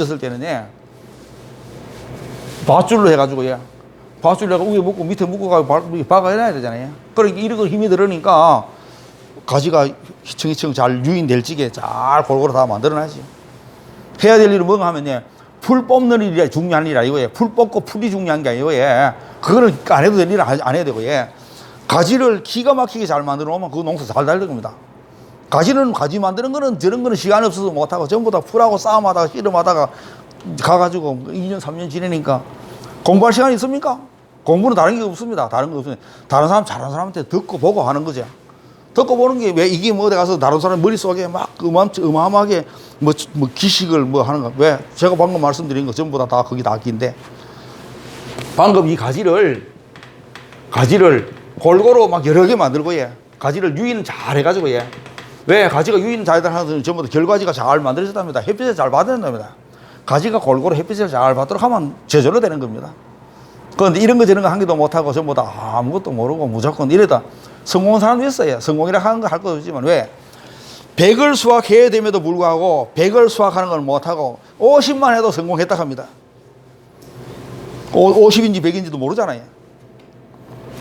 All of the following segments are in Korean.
졌을 때는 예. 밧줄로 해가지고 예. 밧줄로 해가 위에 묶고 밑에 묶어가지고 바- 박아놔야 되잖아요. 그러니까 이런 거 힘이 들으니까 가지가 희청희청 잘 유인될 지게 잘 골고루 다 만들어놔야지. 해야 될 일은 뭔가 하면 예. 풀 뽑는 일이 중요한 일이 아니고 예. 풀 뽑고 풀이 중요한 게 아니고 예. 그거는 안 해도 될 일은 하- 안 해야 되고 예. 가지를 기가 막히게 잘 만들어 놓으면 그 농사 잘달 겁니다. 가지는 가지 만드는 거는 저런 거는 시간이 없어서 못하고 전부 다 풀하고 싸움하다가 씨름하다가 가가지고 2년 3년 지내니까 공부할 시간이 있습니까? 공부는 다른 게 없습니다. 다른 거 없습니다. 다른 사람 잘하는 사람한테 듣고 보고 하는 거죠. 듣고 보는 게 왜 이게 뭐 어디 가서 다른 사람 머릿속에 막 음암, 음암하게 뭐, 뭐 기식을 뭐 하는 거. 왜? 제가 방금 말씀드린 거 전부 다, 다 거기 다 기인데 방금 이 가지를 가지를 골고루 막 여러 개 만들고 예. 가지를 유인 잘 해가지고 예. 왜 가지가 유인 잘 하는 전부 다 결과지가 잘 만들어졌답니다. 햇빛을 잘 받는답니다. 가지가 골고루 햇빛을 잘 받도록 하면 제절로 되는 겁니다. 그런데 이런 거 저런 거 한 개도 못하고 전부 다 아무것도 모르고 무조건 이러다 성공한 사람도 있어요. 성공이라 하는 거할거 없지만 왜? 100을 수확해야 됨에도 불구하고 100을 수확하는 걸 못하고 50만 해도 성공했다 합니다. 50인지 100인지도 모르잖아요.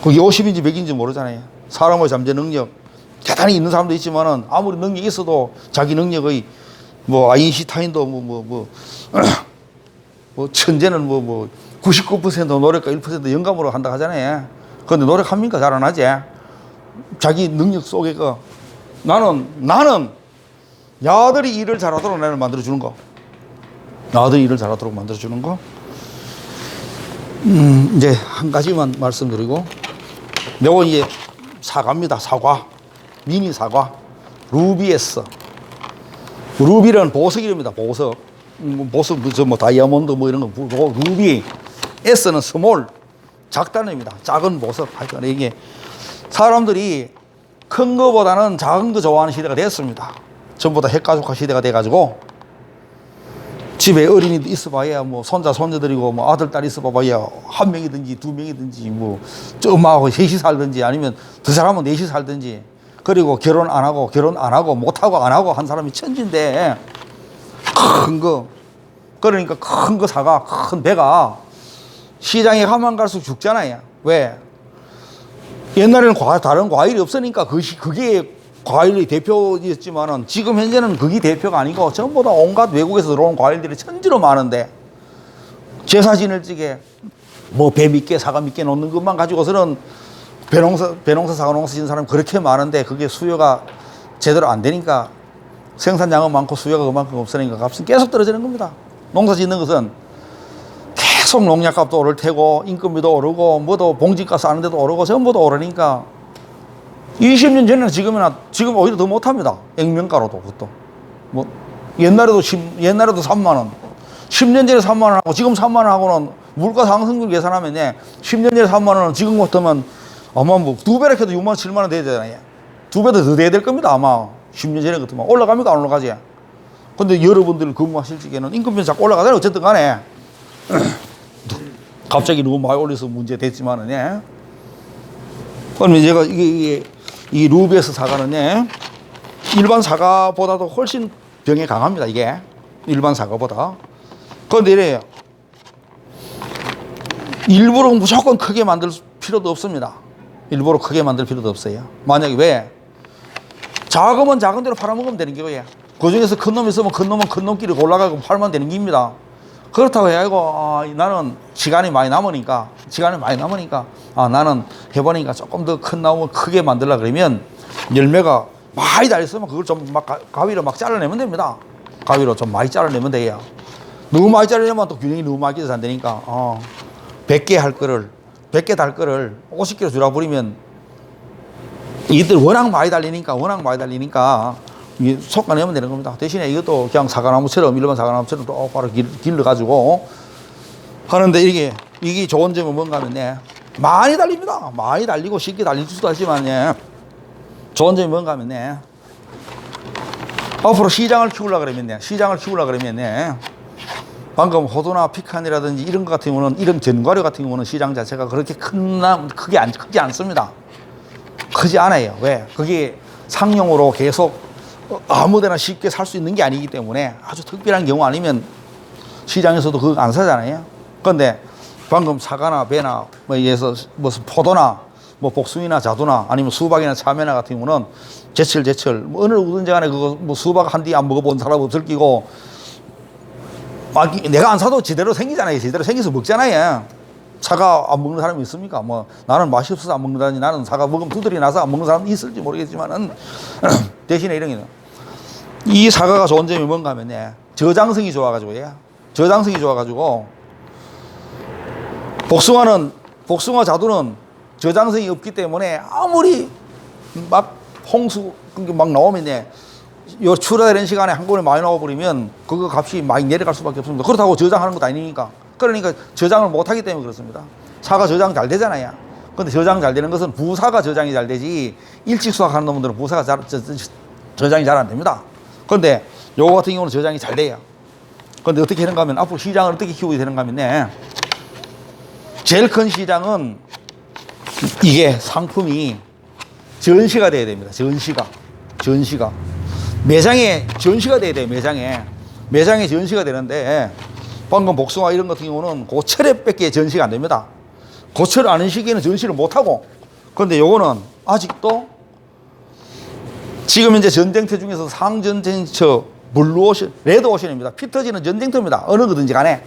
그게 50인지 100인지 모르잖아요. 사람의 잠재 능력 대단히 있는 사람도 있지만은 아무리 능력이 있어도 자기 능력의 뭐 아인슈타인도 뭐 뭐 뭐 뭐 천재는 뭐 뭐 99% 노력과 1% 영감으로 한다 하잖아요. 그런데 노력합니까? 잘 안 하지. 자기 능력 속에 그 나는 나는 야들이 일을 잘하도록 나를 만들어 주는 거. 야들이 일을 잘하도록 만들어 주는 거. 음, 이제 한 가지만 말씀드리고 요건 이제 사과입니다. 사과. 미니 사과. 루비에스. 루비는 보석이랍니다. 보석. 음, 뭐 보석, 뭐, 저뭐 다이아몬드 뭐 이런 거. 루- 루비. S는 스몰. 의미다. 작은 보석. 하여튼 이게 사람들이 큰 거보다는 작은 거 좋아하는 시대가 됐습니다. 전부 다 핵가족화 시대가 돼가지고 집에 어린이도 있어봐야 뭐 손자 손녀들이고 뭐 아들 딸 있어봐야 한 명이든지 두 명이든지 뭐저 엄마하고 셋이 살든지 아니면 두 사람은 넷이 살든지 그리고 결혼 안 하고 결혼 안 하고 못 하고 안 하고 한 사람이 천진데 큰 거 그러니까 큰 거 사가 큰 배가. 시장에 가면 갈수록 죽잖아요. 왜? 옛날에는 과, 다른 과일이 없으니까 그것이 그게 과일의 대표였지만은 지금 현재는 그게 대표가 아니고 전부 다 온갖 외국에서 들어온 과일들이 천지로 많은데 제사 지낼 적에 뭐 배 밑게 사과 밑게 놓는 것만 가지고서는 배농사 배농사 사과 농사 짓는 사람이 그렇게 많은데 그게 수요가 제대로 안 되니까 생산량은 많고 수요가 그만큼 없으니까 값은 계속 떨어지는 겁니다. 농사 짓는 것은 계속 농약값도 오를 테고 인건비도 오르고 뭐도 봉지가스 하는데도 오르고 전부 다 오르니까 20년 전에는 지금이나 지금 오히려 더 못합니다. 액면가로도 그것도 뭐 옛날에도 10, 옛날에도 3만 원 10년 전에 3만 원 하고 지금 3만 원 하고는 물가 상승률 계산하면 예, 10년 전에 3만 원은 지금 같으면 아마 뭐 두 배로 해도 6만 7만 원 돼야 되잖아요. 두 배도 더 돼야 될 겁니다. 아마 10년 전에 같으면 올라갑니까 안 올라가지? 근데 여러분들 근무하실 적에는 인건비 자꾸 올라가잖아요. 어쨌든 간에 갑자기 너무 많이 올려서 문제 됐지만은 예. 그러면 제가 이게, 이게 이 루비에스 사과는 예. 일반 사과보다도 훨씬 병에 강합니다. 이게 일반 사과보다. 그런데 이래요. 일부러 무조건 크게 만들 필요도 없습니다. 일부러 크게 만들 필요도 없어요. 만약에 왜 작으면 작은 대로 팔아먹으면 되는 거예요. 그 중에서 큰놈 있으면 큰 놈은 큰 놈끼리 골라가고 팔면 되는 겁니다. 그렇다고 해가지고 아, 나는 시간이 많이 남으니까 시간이 많이 남으니까 아 나는 해보니까 조금 더 큰 나무를 크게 만들라 그러면 열매가 많이 달렸으면 그걸 좀 막 가위로 막 잘라내면 됩니다. 가위로 좀 많이 잘라내면 돼요. 너무 많이 자르려면 또 균형이 너무 많이 깨져서 안 되니까 어, 100개 할 거를 100개 달 거를 50개로 줄여 버리면 이들 워낙 많이 달리니까 워낙 많이 달리니까 솎아내면 되는 겁니다. 대신에 이것도 그냥 사과나무처럼 일반 사과나무처럼 똑바로 길, 길러 가지고 하는데 이게 이게 좋은 점은 뭔가 하면 예, 많이 달립니다. 많이 달리고 쉽게 달릴 수도 있지만 예, 좋은 점이 뭔가 하면 예, 앞으로 시장을 키우려 그러면 예, 시장을 키우려 그러면 예, 방금 호두나 피칸이라든지 이런 것 같은 경우는 이런 견과류 같은 경우는 시장 자체가 그렇게 큰 나, 크게 안, 크지 않습니다. 크지 않아요. 왜? 그게 상용으로 계속 어, 아무데나 쉽게 살 수 있는 게 아니기 때문에 아주 특별한 경우 아니면 시장에서도 그거 안 사잖아요. 근데 방금 사과나 배나 뭐 예서 무슨 포도나 뭐 복숭이나 자두나 아니면 수박이나 참외나 같은 경우는 제철 제철 뭐 어느 누구든지 간에 그거 뭐 수박 한 뒤 안 먹어본 사람 없을 끼고 아, 이- 내가 안 사도 제대로 생기잖아요. 제대로 생겨서 먹잖아요. 사과 안 먹는 사람이 있습니까? 뭐 나는 맛이 없어서 안 먹는다니 나는 사과 먹으면 두드리 나서 안 먹는 사람도 있을지 모르겠지만은 대신에 이런 게이 사과가 좋은 점이 뭔가 하면 예, 저장성이 좋아가지고 예. 저장성이 좋아가지고 복숭아는 복숭아 자두는 저장성이 없기 때문에 아무리 막 홍수 그막 나오면 예, 요 출하되는 시간에 한 번에 많이 나와버리면 그거 값이 많이 내려갈 수밖에 없습니다. 그렇다고 저장하는 것도 아니니까. 그러니까 저장을 못하기 때문에 그렇습니다. 사과 저장 잘 되잖아요. 근데 저장 잘 되는 것은 부사가 저장이 잘 되지 일찍 수확하는 놈들은 부사가 잘, 저, 저, 저장이 잘 안 됩니다. 근데 요거 같은 경우는 저장이 잘 돼요. 근데 어떻게 하는가 하면 앞으로 시장을 어떻게 키우게 되는가 하면 네. 제일 큰 시장은 이게 상품이 전시가 돼야 됩니다. 전시가. 전시가. 매장에 전시가 돼야 돼요. 매장에. 매장에 전시가 되는데 방금 복숭아 이런 같은 경우는 고철에밖에 전시가 안 됩니다. 고철 아는 시기에는 전시를 못 하고 그런데 요거는 아직도 지금 현재 전쟁터 중에서 상전쟁터 블루오션, 레드오션입니다. 피 터지는 전쟁터입니다. 어느 거든지 간에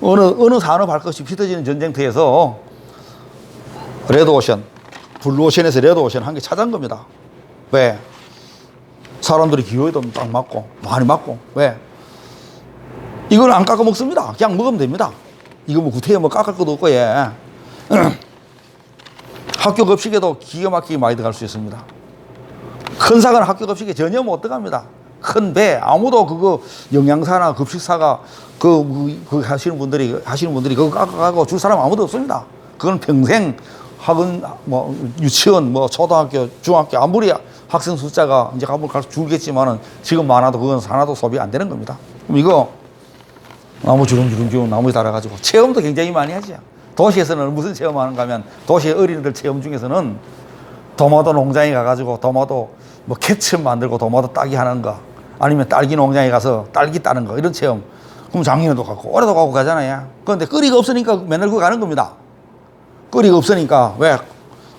어느 어느 산업 할 것이 피 터지는 전쟁터에서 레드오션, 블루오션에서 레드오션 한 개 찾은 겁니다. 왜? 사람들이 기호에도 딱 맞고 많이 맞고 왜? 이걸 안 깎아 먹습니다. 그냥 먹으면 됩니다. 이거 뭐 구태에 뭐 깎을 것도 없고 예. 학교 급식에도 기가 막히게 많이 들어갈 수 있습니다. 큰 사과는 학교 급식에 전혀 못 들어갑니다. 큰 배, 아무도 그거 영양사나 급식사가 그, 그, 그 하시는 분들이, 하시는 분들이 그거 깎아가고 줄 사람 아무도 없습니다. 그건 평생 학원, 뭐, 유치원, 뭐, 초등학교, 중학교, 아무리 학생 숫자가 이제 가면 갈수록 줄겠지만은 지금 많아도 그건 하나도 소비 안 되는 겁니다. 그럼 이거 나무 주름주름주름 나무에 달아가지고 체험도 굉장히 많이 하죠. 도시에서는 무슨 체험하는가 하면 도시의 어린이들 체험 중에서는 도마도 농장에 가가지고 도마도 뭐 케첩 만들고 도마도 따기 하는 거 아니면 딸기 농장에 가서 딸기 따는 거 이런 체험 그럼 작년에도 가고 올해도 가고 가잖아요 그런데 거리가 없으니까 맨날 그거 가는 겁니다 거리가 없으니까 왜?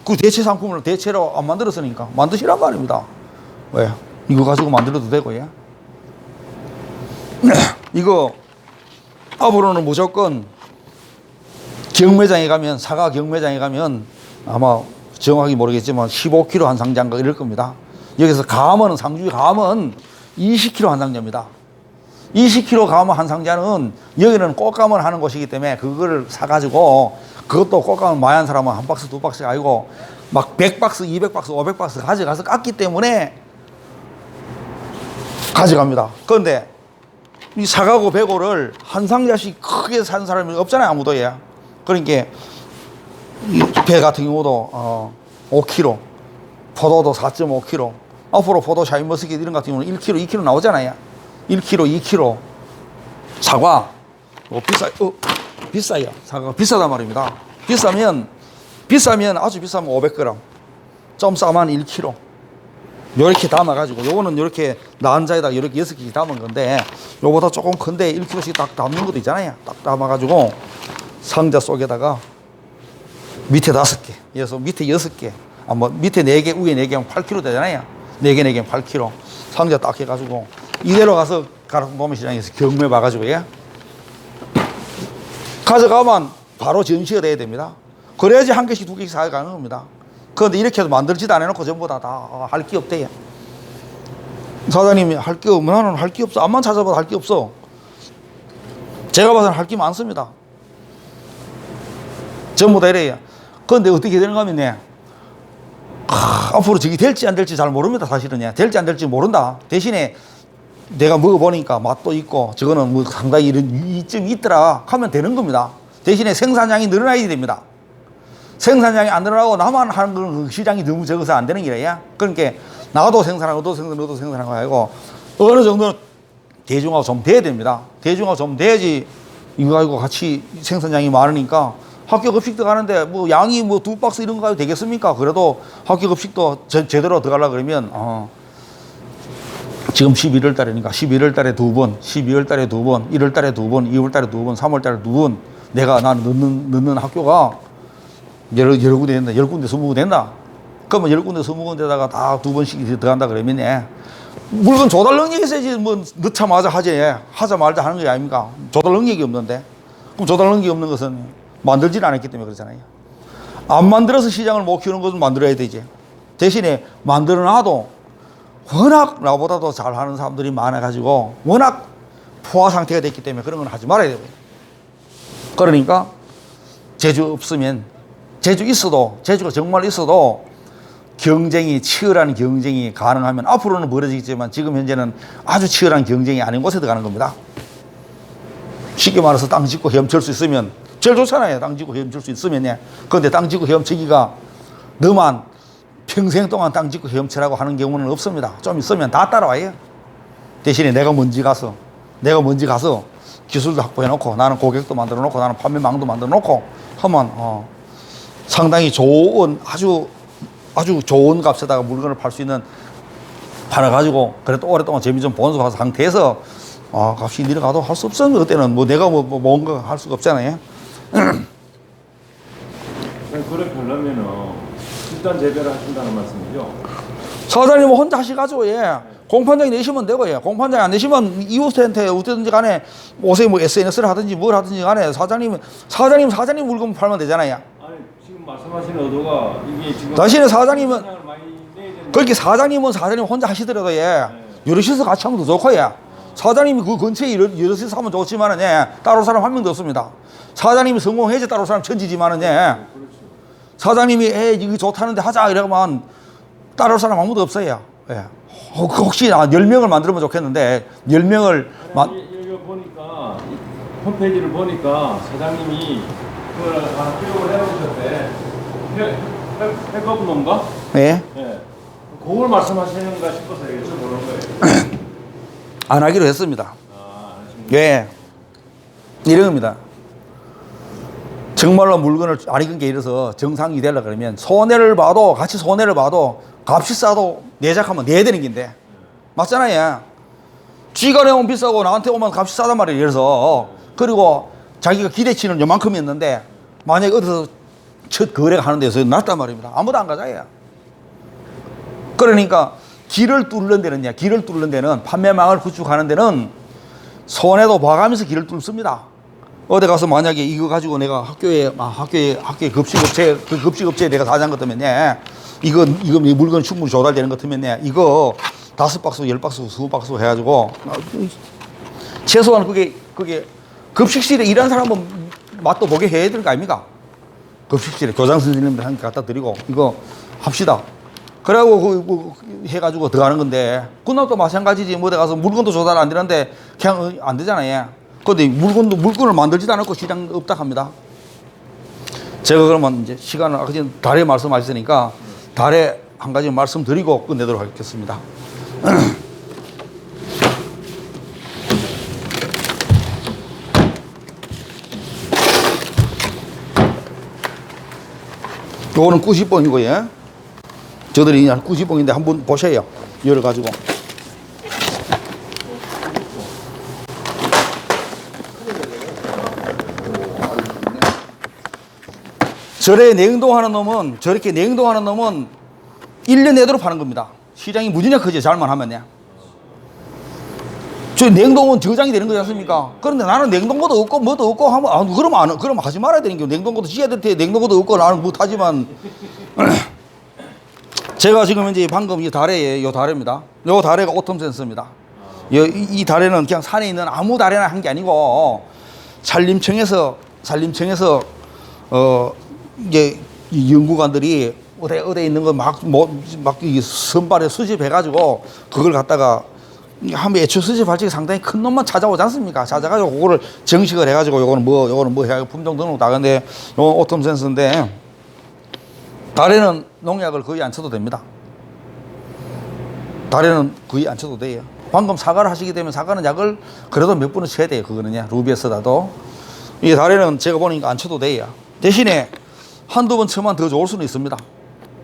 그 대체 상품을 대체로 안 만들었으니까 만드시란 말입니다 왜? 이거 가지고 만들어도 되고 예? 이거 앞으로는 무조건 경매장에 가면 사과 경매장에 가면 아마 정확히 모르겠지만 15kg 한 상자인가 이럴 겁니다. 여기서 감은 상주의 감은 20kg 한 상자입니다. 20kg 감은 한 상자는 여기는 꽃감을 하는 곳이기 때문에 그거를 사가지고 그것도 꽃감을 많이 한 사람은 한 박스 두 박스 아니고 막 100박스, 200박스, 500박스 가져가서 깎기 때문에 가져갑니다. 그런데 이 사과고 배고를 한 상자씩 크게 산 사람이 없잖아요 아무도 예. 그러니까 이배 같은 경우도 어 5kg, 포도도 4.5kg. 앞으로 포도 샤인머스켓 이런 같은 경우는 1kg, 2kg 나오잖아요. 1kg, 2kg 사과 뭐 비싸 어 비싸요. 사과가 비싸단 말입니다. 비싸면 비싸면 아주 비싸면 500g, 좀 싸면 1kg. 요렇게 담아 가지고 요거는 요렇게 난자에다가 이렇게 여섯 개씩 담은 건데 요보다 조금 큰데 1kg씩 딱 담는 것도 있잖아요. 딱 담아 가지고 상자 속에다가 밑에 다섯 개, 그래서 밑에 여섯 개, 아, 뭐 밑에 네 개, 위에 네 개면 8kg 되잖아요. 네 개, 네 개면 8kg. 상자 딱 해가지고 이대로 가서 가락도매 시장에서 경매 봐가지고 예. 가져가면 바로 전시가 돼야 됩니다. 그래야지 한 개씩 두 개씩 사가는 겁니다. 그런데 이렇게 해도 만들지도 안 해놓고 전부 다 다 할 게 없대요. 사장님이 할 게 없면 나는 할 게 없어. 암만 찾아봐도 할 게 없어. 제가 봐서는 할 게 많습니다. 전부 다 이래요. 그런데 어떻게 되는가 하면, 네. 아, 앞으로 저게 될지 안 될지 잘 모릅니다, 사실은. 예. 될지 안 될지 모른다. 대신에 내가 먹어보니까 맛도 있고, 저거는 뭐 상당히 이런 이점이 있더라 하면 되는 겁니다. 대신에 생산량이 늘어나야 됩니다. 생산량이 안 늘어나고 나만 하는 건그 시장이 너무 적어서 안 되는 길이야. 그러니까 나도 생산하고 너도 생산하고 너도 생산하고 하고 어느 정도는 대중하고 좀 돼야 됩니다. 대중하고 좀 돼야지 이거 가지고 같이 생산량이 많으니까 학교 급식도 가는데 뭐 양이 뭐 두 박스 이런 거 가지고 되겠습니까? 그래도 학교 급식도 제, 제대로 들어가려 그러면 어, 지금 11월 달이니까 11월 달에 두 번, 12월 달에 두 번, 1월 달에 두 번, 2월 달에 두 번, 3월 달에 두 번, 내가 나는 넣는, 넣는 학교가 여러, 여러 군데 된다. 열 군데, 스무 군데 된다. 그러면 열 군데, 스무 군데다가 다 두 번씩 들어간다 그러면, 예. 물건 조달 능력이 있어야지 뭐 넣자마자 하지. 하자 말자 하는 게 아닙니까? 조달 능력이 없는데. 그럼 조달 능력이 없는 것은 만들질 않았기 때문에 그렇잖아요. 안 만들어서 시장을 못 키우는 것은 만들어야 되지. 대신에 만들어 놔도 워낙 나보다도 잘하는 사람들이 많아가지고 워낙 포화 상태가 됐기 때문에 그런 건 하지 말아야 되고. 그러니까 제주 없으면 제주 있어도 제주가 정말 있어도 경쟁이 치열한 경쟁이 가능하면 앞으로는 벌어지겠지만 지금 현재는 아주 치열한 경쟁이 아닌 곳에 들어가는 겁니다. 쉽게 말해서 땅 짓고 헤엄칠 수 있으면 제일 좋잖아요. 땅 짓고 헤엄칠 수 있으면 예. 그런데 땅 짓고 헤엄치기가 너만 평생 동안 땅 짓고 헤엄치라고 하는 경우는 없습니다. 좀 있으면 다 따라와요. 대신에 내가 먼지 가서 내가 먼지 가서 기술도 확보해 놓고 나는 고객도 만들어 놓고 나는 판매망도 만들어 놓고 하면 어, 상당히 좋은 아주 아주 좋은 값에다가 물건을 팔 수 있는 팔아가지고 그래도 오랫동안 재미 좀본 상태에서 아 값이 내려가도 할 수 없었는데 그때는 뭐 내가 뭐, 뭐 뭔가 할 수가 없잖아요. 그렇게 하려면은 일단 재배를 하신다는 말씀이죠? 사장님은 혼자 하시가지고 예. 공판장에 내시면 되고 예. 공판장에 안 내시면 이웃한테 어떻든지 간에 옷에 뭐 SNS를 하든지 뭘 하든지 간에 사장님 사장님 사장님 물건 팔면 되잖아요. 아니 지금 말씀하신 의도가 이게 지금 대신에 사장님은 그렇게 사장님은 사장님 혼자 하시더라도 예. 여럿이서 같이 하면 더 좋고 예. 사장님이 그 근처에 여럿- 여럿이서 하면 좋지만은 예. 따로 사람 한 명도 없습니다. 사장님이 성공해야지 따로 사람 천지지만은 예. 사장님이 에 이거 좋다는데 하자 이러면 따로 사람 아무도 없어요. 예. 어, 그 혹시 아, 10명을 만들면 좋겠는데 10명을 만 여기 보니까 이 홈페이지를 보니까 사장님이 그걸 아, 교육을 해보셨대 백업농가? 예. 예. 그걸 말씀하시는가 싶어서 여쭤보는 거예요. 안 하기로 했습니다. 아, 안? 예. 이런 겁니다. 정말로 물건을 안 익은 게 이래서 정상이 되려 그러면 손해를 봐도 같이 손해를 봐도 값이 싸도 내작하면 내야 되는 긴데 맞잖아요. 쥐가 내면 비싸고 나한테 오면 값이 싸단 말이에요. 그래서 그리고 자기가 기대치는 요만큼이었는데 만약에 어디서 첫 거래가 하는 데서 낮단 말입니다. 아무도 안 가자요. 그러니까 길을 뚫는 데는요. 길을 뚫는 데는 판매망을 구축하는 데는 손해도 봐가면서 길을 뚫습니다. 어디 가서 만약에 이거 가지고 내가 학교에 아, 학교에 학교에 급식업체 그 급식업체에 내가 사장 같으면 예, 이거 이거 이 물건 충분히 조달되는 것 같으면 예, 이거 다섯 박스 열 박스 스무 박스 해가지고 아, 최소한 그게 그게 급식실에 일하는 사람은 맛도 보게 해야 될 거 아닙니까? 급식실에 교장 선생님들 한테 갖다 드리고 이거 합시다. 그래갖고 그, 뭐 해가지고 들어가는 건데 그날도 마찬가지지 뭐 어디 가서 물건도 조달 안 되는데 그냥 어, 안 되잖아요. 근데 물건도 물건을 만들지도 않았고 시장 없다 합니다. 제가 그러면 이제 시간을 아까 전에 달에 말씀하셨으니까 달에 한 가지 말씀드리고 끝내도록 하겠습니다. 요거는 90봉이고요. 예. 저들이 그냥 90봉인데 한번 보셔요. 열어가지고. 절에 냉동하는 놈은 저렇게 냉동하는 놈은 1년 내도록 파는 겁니다. 시장이 무지나 크지 잘만 하면요. 저 냉동은 저장이 되는 거지 않습니까? 그런데 나는 냉동고도 없고 뭐도 없고 하면 아, 그러면 안 그러면 하지 말아야 되는 게 냉동고도 지하한테 냉동고도 없고 나는 못하지만 제가 지금 이제 방금 이 다래에 요 다래입니다. 요 다래가 오톰 센서입니다. 요, 이, 이 다래는 그냥 산에 있는 아무 다래나 한 게 아니고 산림청에서 산림청에서 어 이제 이 연구관들이 어디 어디 있는 거막뭐막 선발에 수집해 가지고 그걸 갖다가 한번 애초 수집할 적에 상당히 큰 놈만 찾아오지 않습니까? 찾아가지고 그거를 정식을 해가지고 요거는 뭐 요거는 뭐 해가 품종 등록 다 근데 요건 오톰 센서인데 달에는 농약을 거의 안 쳐도 됩니다. 달에는 거의 안 쳐도 돼요. 방금 사과를 하시게 되면 사과는 약을 그래도 몇 번은 쳐야 돼요. 그거는요. 루비에서라도. 이 달에는 제가 보니까 안 쳐도 돼요. 대신에 한두 번 쳐만 더 좋을 수는 있습니다.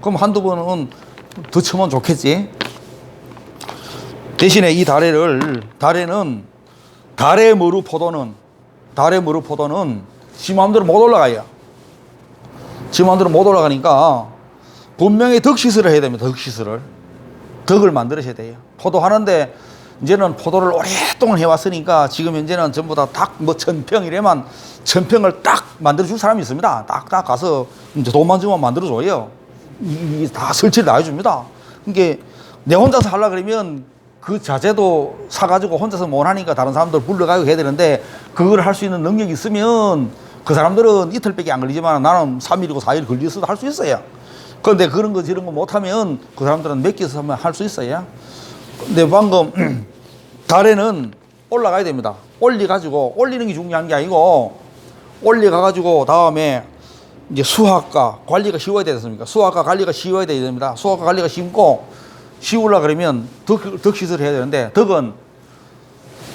그럼 한두 번은 더 쳐면 좋겠지. 대신에 이 다래를 다래는 달의 머루 포도는 달의 머루 포도는 지 마음대로 못 올라가요. 지 마음대로 못 올라가니까 분명히 덕시설을 해야 됩니다. 덕시설을 덕을 만들으셔야 돼요. 포도 하는데 이제는 포도를 오랫동안 해왔으니까 지금 현재는 전부 다딱뭐 천평이래만 천평을 딱 만들어 줄 사람이 있습니다. 딱 딱 가서 이제 돈만 주면 만들어 줘요. 이게 다 설치를 다 해줍니다. 이게 내 혼자서 하려 그러면 그 자재도 사가지고 혼자서 못 하니까 다른 사람들 불러가고 해야 되는데 그걸 할 수 있는 능력이 있으면 그 사람들은 이틀밖에 안 걸리지만 나는 3일이고 4일 걸려서도 할 수 있어요. 그런데 그런 거 저런 거 못하면 그 사람들은 맡겨서 하면 할 수 있어요. 근데 방금 달에는 올라가야 됩니다. 올려가지고 올리는 게 중요한 게 아니고 올려가가지고 다음에 이제 수학과 관리가 쉬워야 되지 않습니까? 수학과 관리가 쉬워야 되야 됩니다. 수학과 관리가 쉽고 쉬우려 그러면 덕, 덕시설 해야 되는데 덕은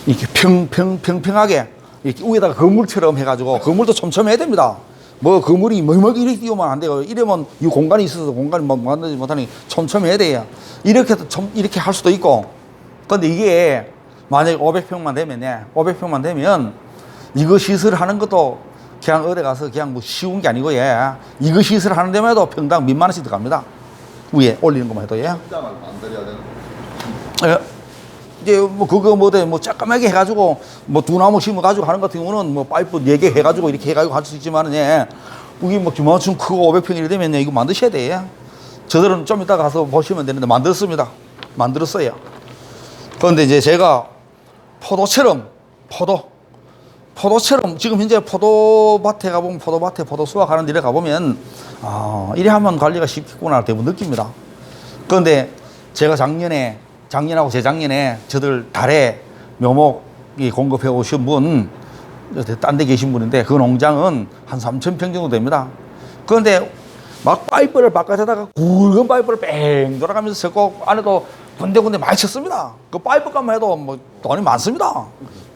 이렇게 평 평 평평하게 이렇게 위에다가 건물처럼 해가지고 건물도 촘촘해야 됩니다. 뭐 건물이 멀멀 이렇게 띄우면 안 돼요. 이러면 이 공간이 있어서 공간이 뭐 만들지 못하니 촘촘해야 돼요. 이렇게 좀 이렇게 할 수도 있고. 근데 이게 만약에 500평만 되면 500평만 되면 이거 시설 하는 것도 그냥 어디 가서 그냥 뭐 쉬운 게 아니고 예. 이거 시설 하는 데만 해도 평당 몇만 원씩 들어갑니다. 위에 올리는 것만 해도 예. 예. 이제 뭐 그거 뭐돼 뭐 쬐까맣게 해가지고 뭐 두 나무 심어 가지고 하는 같은 경우는 뭐 파이프 네 개 해가지고 이렇게 해가지고 할 수 있지만은 예 이게 뭐 주마충 크고 500평이 되면 예, 이거 만드셔야 돼. 저들은 좀 이따 가서 보시면 되는데 만들었습니다. 만들었어요. 그런데 이제 제가 포도처럼 포도 포도처럼 지금 현재 포도밭에 가보면 포도밭에 포도 수확하는 데를 가보면 아 이래 하면 관리가 쉽겠구나 대부분 느낍니다. 그런데 제가 작년에 작년하고 재작년에 저들 달에 묘목이 공급해 오신 분, 딴 데 계신 분인데 그 농장은 한 3천 평 정도 됩니다. 그런데 막 파이프를 바깥에다가 굵은 파이프를 뺑 돌아가면서 쳤고 안에도 군데군데 많이 쳤습니다. 그 파이프 값만 해도 뭐 돈이 많습니다.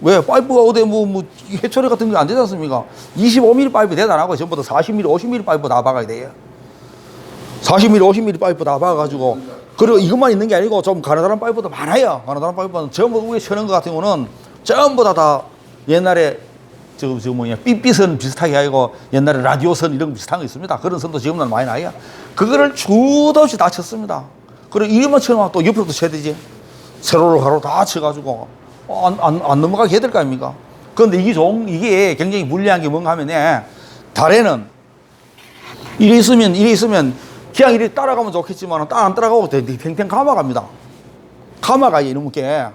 왜? 파이프가 어디 뭐, 뭐 해초리 같은 게 안 되지 않습니까? 25mm 파이프 대단하고 전부 다 40mm, 50mm 파이프 다 박아야 돼요. 40mm, 50mm 파이프 다 박아가지고 그리고 이것만 있는 게 아니고 좀 가느다란 파이프도 많아요. 가느다란 파이프는 전부 위에 쳐는 것 같은 경우는 전부 다 다 옛날에 저, 저 뭐냐 삐삐선 비슷하게 하고 옛날에 라디오선 이런 거 비슷한 거 있습니다. 그런 선도 지금은 많이 나요. 그거를 주도 없이 다 쳤습니다. 그리고 이것만 쳐놓으면 또 옆으로도 쳐야 되지. 세로로 가로 다 쳐가지고 안, 안, 안 넘어가게 해야 될 거 아닙니까? 그런데 이게 종, 이게 굉장히 불리한 게 뭔가 하면 예, 달에는 이래 있으면 이래 있으면 그냥 이래 따라가면 좋겠지만 따안 따라가고 팽팽 감아갑니다. 감아가 이놈께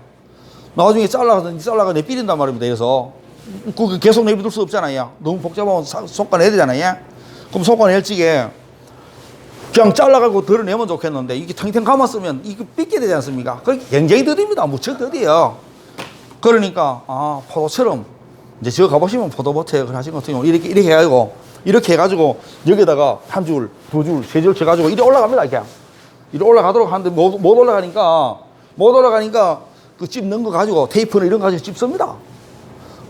나중에 잘라서 잘라가 내 삐린단 말입니다. 그래서 그 계속 내비둘 수 없잖아요. 너무 복잡하면 사- 속가내야 되잖아요. 그럼 속가낼 적에 그냥 잘라가고 덜어내면 좋겠는데 이게 탱탱 감았으면 이거 삐게 되지 않습니까? 그게 굉장히 더딥니다. 무척 더디요. 그러니까 아 포도처럼 이제 저 가보시면 포도밭에 하신 것 같은 경우 이렇게 이렇게 해가지고 이렇게 해가지고 여기다가 한 줄, 두 줄, 세 줄 쳐가지고 이리 올라갑니다 그냥 이리 올라가도록 하는데 못, 못 올라가니까 못 올라가니까 그 찝는 거 가지고 테이프는 이런 거 가지고.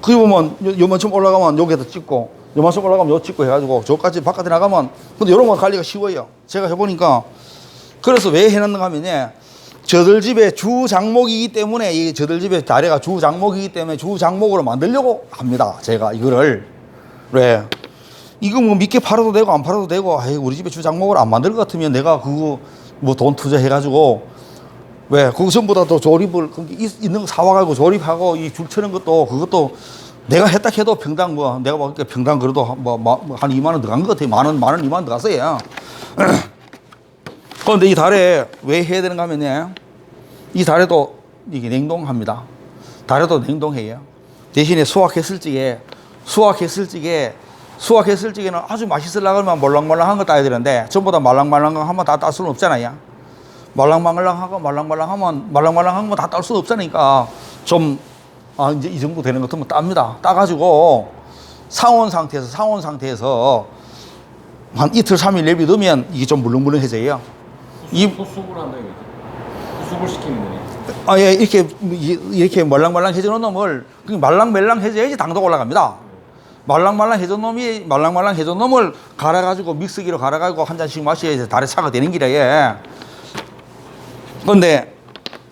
그게 보면 요- 요만큼 올라가면 여기에다 찍고 요만큼 올라가면 요 찍고 해가지고 저까지 바깥에 나가면 근데 이런 건 관리가 쉬워요. 제가 해보니까 그래서 왜 해놨는가 하면요. 저들 집의 주 장목이기 때문에 이 저들 집의 다래가 주 장목이기 때문에 주 장목으로 만들려고 합니다. 제가 이거를 왜 이거 뭐 믿게 팔아도 되고 안 팔아도 되고 아이 우리 집에 주 장목을 안 만들 것 같으면 내가 그거 뭐 돈 투자해 가지고 왜 그거 전부 다또 조립을 있는 거 사와가지고 조립하고 이 줄 쳐는 것도 그것도 내가 했다 해도 평당 뭐 내가 보니까 평당 그래도 뭐한 2만 원 들어간 것 같아요. 만 원, 만 원, 2만 원 들어갔어요. 그런데 이 달에 왜 해야 되는가 하면요. 이 달에도 이게 냉동합니다. 달에도 냉동해요. 대신에 수확했을 적에 수확했을 적에 수확했을 적에는 아주 맛있으려면 몰랑몰랑한 거 따야 되는데 전부 다 말랑말랑한 거 한번 다딸 수는 없잖아요. 말랑말랑하고 말랑말랑하면 말랑말랑한 거 다 딸 수는 없으니까 좀 아, 이제 이 정도 되는 것 같으면 따입니다. 따가지고 상온 상태에서 상온 상태에서 한 이틀 삼일 내비두면 이게 좀 물렁물렁해져요. 이- 후숙을 한다 이거지. 후숙을 시키는 거네. 아, 예, 이렇게, 이렇게 말랑말랑해져 놓은 놈을, 말랑말랑해져야지 당도가 올라갑니다. 말랑말랑해져 놈이, 말랑말랑해져 놈을 갈아가지고, 믹스기로 갈아가지고 한 잔씩 마셔야지 달에 차가 되는 기라, 예. 근데,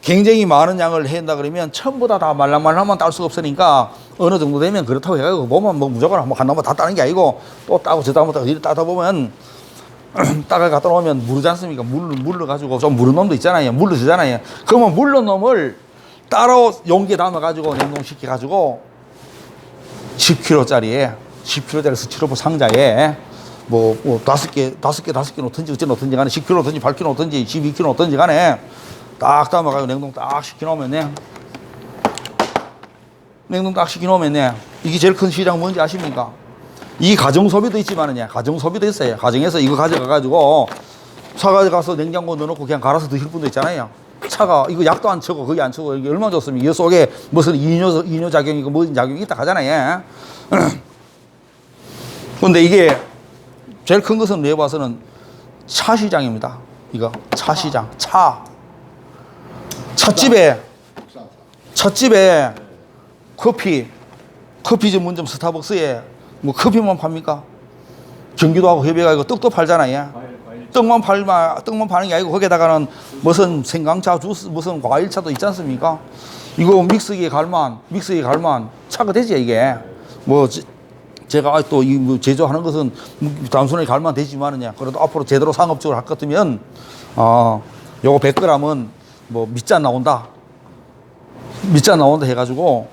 굉장히 많은 양을 해낸다 그러면 처음보다 다 말랑말랑만 딸 수가 없으니까 어느 정도 되면 그렇다고 해가지고 보면 뭐 무조건 뭐한 나무 다 따는 게 아니고 또 따고 저 다음부터 이렇게 따다 보면 따가 갖다 놓으면 무르지 않습니까? 물러, 물러가지고 좀 무른 놈도 있잖아요. 물러지잖아요. 그러면 물른 놈을 따로 용기에 담아가지고 냉동시켜가지고 10kg짜리에 10kg짜리 스티로폼 상자에 뭐, 뭐 다섯 개, 다섯 개, 다섯 개 놓든지 어째 놓든지 간에 10kg 놓든지 8kg 놓든지 12kg 놓든지 간에 딱 담아가지고 냉동 딱 시켜놓으면 네. 냉동 딱 시켜놓으면 네. 이게 제일 큰 시장 뭔지 아십니까? 이 가정 소비도 있지만은요, 가정 소비도 있어요. 가정에서 이거 가져가가지고 사가져가서 냉장고 넣어놓고 그냥 갈아서 드실 분도 있잖아요. 차가 이거 약도 안 쳐고 거기 안 쳐고 이게 얼마나 좋습니까? 이 속에 무슨 이뇨 이뇨 작용이고 무슨 작용이 있다 하잖아요. 근데 이게 제일 큰 것은 내가 봐서는 차 시장입니다. 이거 차 시장, 차. 찻집에 찻집에 커피, 커피 전문점 스타벅스에 뭐 커피만 팝니까? 경기도하고 협의가 이고 떡도 팔잖아요. 떡만 팔마 떡만 파는 게 아니고 거기에다가는 무슨 생강차 주스 무슨 과일차도 있지 않습니까? 이거 믹스기에 갈만 믹스기에 갈만 차가 되지 이게 뭐 제- 제가 또이 뭐 제조하는 것은 단순히 갈만 되지만은요 그래도 앞으로 제대로 상업적으로 할 것 같으면 어 요거 100g은 뭐 밑잔 나온다. 밑잔 나온다 해가지고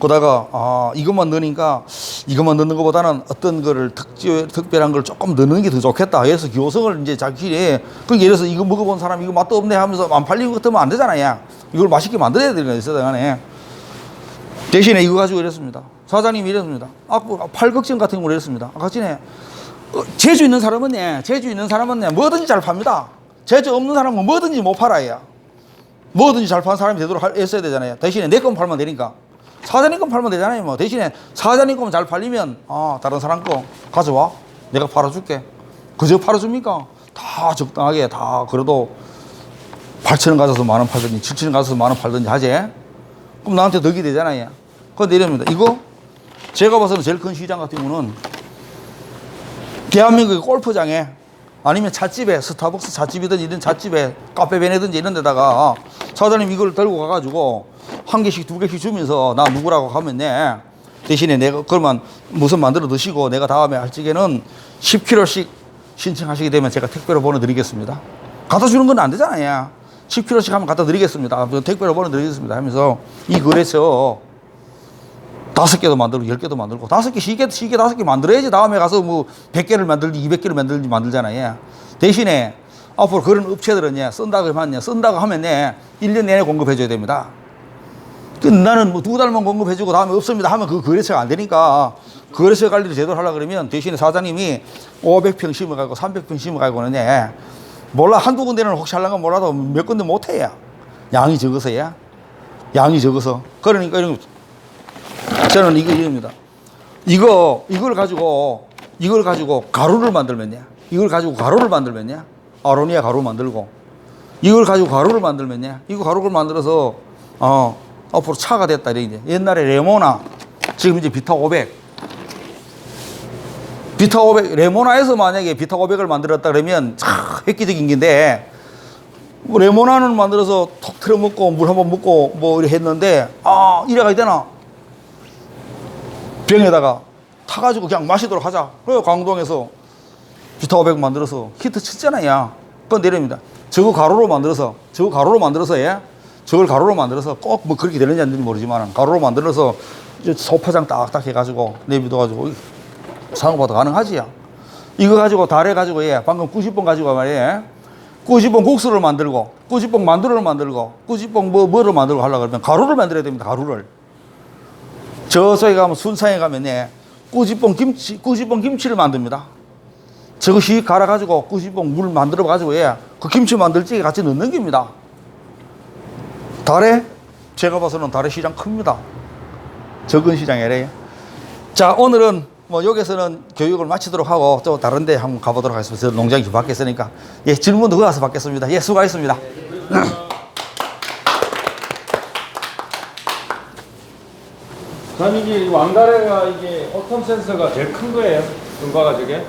거다가 아 이것만 넣으니까 이것만 넣는 것보다는 어떤 거를 특지 특별한 걸 조금 넣는 게 더 좋겠다. 해서 기호성을 이제 자기끼리 그 예를 들어서 이거 먹어본 사람 이거 맛도 없네 하면서 안 팔리는 것 같으면 안 되잖아요 이걸 맛있게 만들어야 되는 거예요 있어야간에. 대신에 이거 가지고 이랬습니다. 사장님이 이랬습니다. 아까 팔극정 같은 경우는 이랬습니다. 아까 전에 어, 재주 있는 사람은 네 재주 있는 사람은 네 뭐든지 잘 팝니다. 재주 없는 사람은 뭐든지 못 팔아요 뭐든지 잘 파는 사람이 되도록 할- 했어야 되잖아요. 대신에 내 건 팔면 되니까. 사장님 건 팔면 되잖아요. 뭐. 대신에 사장님 거만 잘 팔리면, 아, 다른 사람 거 가져와. 내가 팔아줄게. 그저 팔아줍니까? 다 적당하게, 다, 그래도 8천원 가져서 만 원 팔든지, 7천원 가져서 만 원 팔든지 하지. 그럼 나한테 덕이 되잖아요. 그런데 이럽니다. 이거, 제가 봐서는 제일 큰 시장 같은 경우는 대한민국의 골프장에 아니면 찻집에 스타벅스 찻집이든 이런 찻집에 카페베네든지 이런 데다가 사장님 이걸 들고 가가지고 한 개씩 두 개씩 주면서 나 누구라고 하면 내 대신에 내가 그러면 무슨 만들어 드시고 내가 다음에 할 적에는 10kg씩 신청하시게 되면 제가 택배로 보내드리겠습니다. 갖다 주는 건 안 되잖아요. 10kg씩 하면 갖다 드리겠습니다. 택배로 보내드리겠습니다. 하면서 이 거래처 다섯 개도 만들고 열 개도 만들고 다섯 개 시계 시계 다섯 개 만들어야지 다음에 가서 뭐 백 개를 만들지 이백 개를 만들지 만들잖아요. 대신에 앞으로 그런 업체들은 예, 쓴다고 하면 예, 쓴다고 하면 예, 1년 내내 공급해 줘야 됩니다. 그 나는 뭐 두 달만 공급해 주고 다음에 없습니다 하면 그 거래처가 안 되니까 거래처 관리를 제대로 하려고 그러면 대신에 사장님이 500평 심어 가고 300평 심어 가고는 예, 몰라 한두 군데는 혹시 하려면 몰라도 몇 군데 못 해요. 양이 적어서야. 양이 적어서. 그러니까 이런 거 저는 이거 이겁니다. 이거 이걸 가지고 이걸 가지고 가루를 만들면요. 이걸 가지고 가루를 만들면요. 아로니아 가루 만들고 이걸 가지고 가루를 만들면요. 이거 가루를 만들어서 어 앞으로 차가 됐다 이제 옛날에 레모나 지금 이제 비타 500 비타 500 레모나에서 만약에 비타 500을 만들었다 그러면 참 획기적인 건데 뭐 레모나는 만들어서 톡 틀어 먹고 물 한번 먹고 뭐 이렇게 했는데 아 이래가 되나 병에다가 타가지고 그냥 마시도록 하자. 그래요, 강동에서 비타 500 만들어서 히트 쳤잖아요. 그건 내립니다. 저거 가루로 만들어서, 저거 가루로 만들어서, 예? 저걸 가루로 만들어서 꼭 뭐 그렇게 되는지 안 되는지 모르지만 가루로 만들어서 소포장 딱딱 해가지고 내비둬가지고 상업화도 가능하지요. 이거 가지고 달에 가지고 예, 방금 90번 가지고 말이에요. 90번 국수를 만들고, 90번 만두를 만들고, 90번 뭐, 뭐를 만들고 하려고 그러면 가루를 만들어야 됩니다, 가루를. 저쪽에 가면 순창에 가면 예, 꾸지뽕 김치, 꾸지뽕 김치를 만듭니다. 저것이 갈아가지고 꾸지뽕 물 만들어가지고 예, 그 김치 만들 적에 같이 넣는 겁니다. 달에 제가 봐서는 달의 시장 큽니다. 적은 시장이래요. 자 오늘은 뭐 여기서는 교육을 마치도록 하고 또 다른 데 한번 가보도록 하겠습니다. 저 농장이 바뀌었으니까 예 질문도 그 가서 받겠습니다. 예 수고하셨습니다. 그 럼 이게 왕다래가 이게 어떤 센서가 제일 큰 거예요? 금과가 저게?